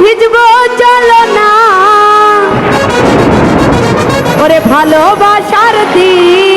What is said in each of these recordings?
ভিজবো চলো না। ওরে ভালোবাসার দিন।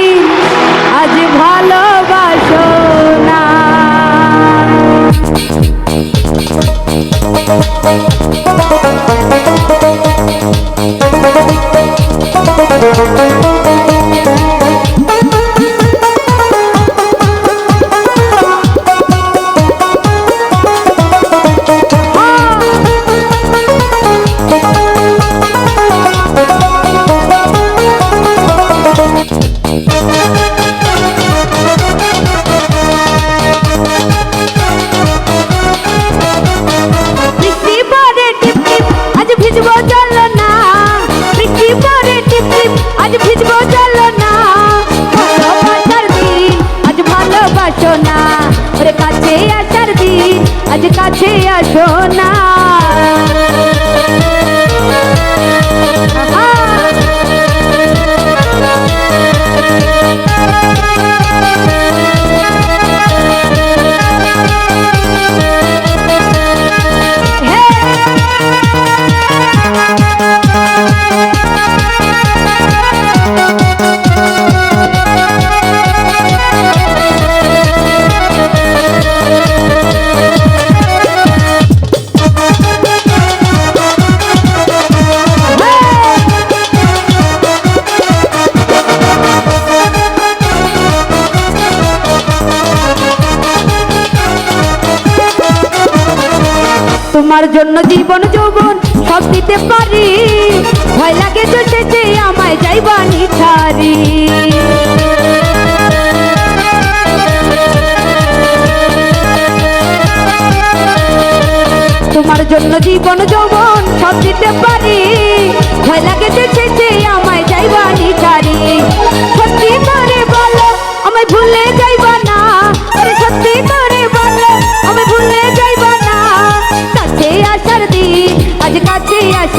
আজ কাছে আসো না। তোমার জন্য জীবন যৌবন সব দিতে পারি। ভয় লাগে তো আমায় যাইবানি ছাড়ি তোমার জন্য জীবন যৌবন সব দিতে পারি। ভয় লাগে তো আমায় যাইবানি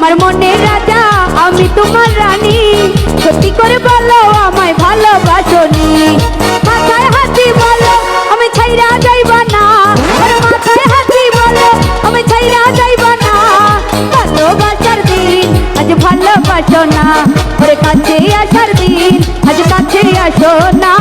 আমার মনের রাজা, আমি তোমার রানী। সত্যি করে বলো, আমায় ভালোবাসনি মাথায় হাতি বলো, আমি ছাইরা যাইবা না। মাথায় হাতি বলো, আমি ছাইরা যাইবা না। ভালোবাসার দিন, আজ ভালোবাসো না। ওরে কাছে আসার দিন, আজ কাছে আসো না।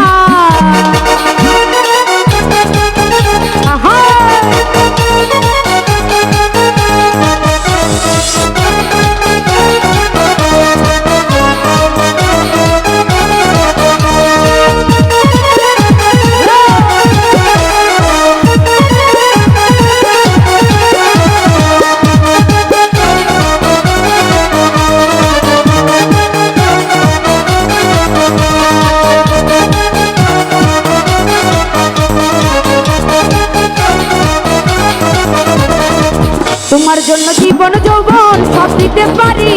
সব দিতে পারি।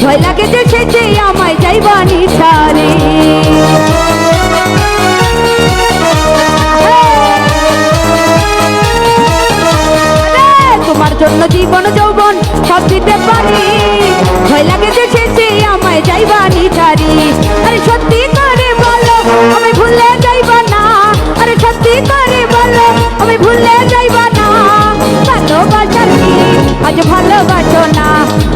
ভয় লাগে যে সেটে আমায় যাইবানি ছাড়ি ভালোবাসো না?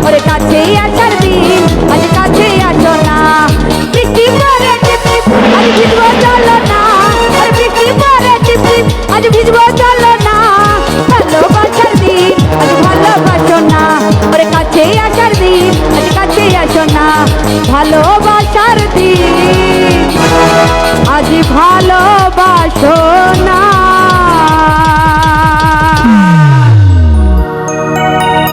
ওরে কাছে আসার দিন, আজ কাছে আসো না। পরে টিপ আজ ভিজবো চলো না। আর বৃষ্টি পরে টিপ আজ ভিজবো